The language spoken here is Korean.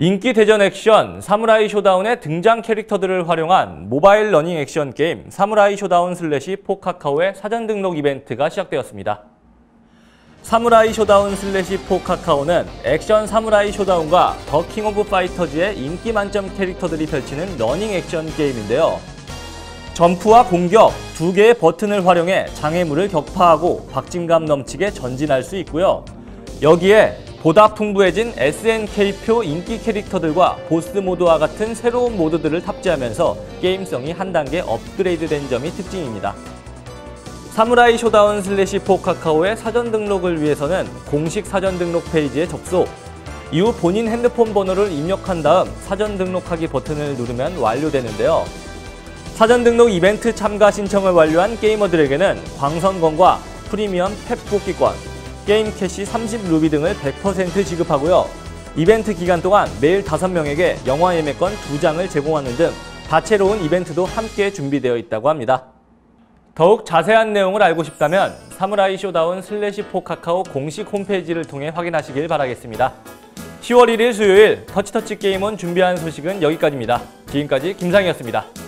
인기 대전 액션 사무라이 쇼다운의 등장 캐릭터들을 활용한 모바일 러닝 액션 게임 사무라이 쇼다운 슬래시 포카카오의 사전 등록 이벤트가 시작되었습니다. 사무라이 쇼다운 슬래시 포카카오는 액션 사무라이 쇼다운과 더 킹 오브 파이터즈의 인기 만점 캐릭터들이 펼치는 러닝 액션 게임인데요. 점프와 공격 두 개의 버튼을 활용해 장애물을 격파하고 박진감 넘치게 전진할 수 있고요. 여기에 보다 풍부해진 SNK표 인기 캐릭터들과 보스 모드와 같은 새로운 모드들을 탑재하면서 게임성이 한 단계 업그레이드된 점이 특징입니다. 사무라이 쇼다운 슬래시 포카카오의 사전 등록을 위해서는 공식 사전 등록 페이지에 접속, 이후 본인 핸드폰 번호를 입력한 다음 사전 등록하기 버튼을 누르면 완료되는데요. 사전 등록 이벤트 참가 신청을 완료한 게이머들에게는 광선권과 프리미엄 탭 뽑기권, 게임 캐시 30루비 등을 100% 지급하고요. 이벤트 기간 동안 매일 5명에게 영화 예매권 2장을 제공하는 등 다채로운 이벤트도 함께 준비되어 있다고 합니다. 더욱 자세한 내용을 알고 싶다면 사무라이 쇼다운 슬래시 포 카카오 공식 홈페이지를 통해 확인하시길 바라겠습니다. 10월 1일 수요일 터치터치 게임원 준비한 소식은 여기까지입니다. 지금까지 김상이었습니다.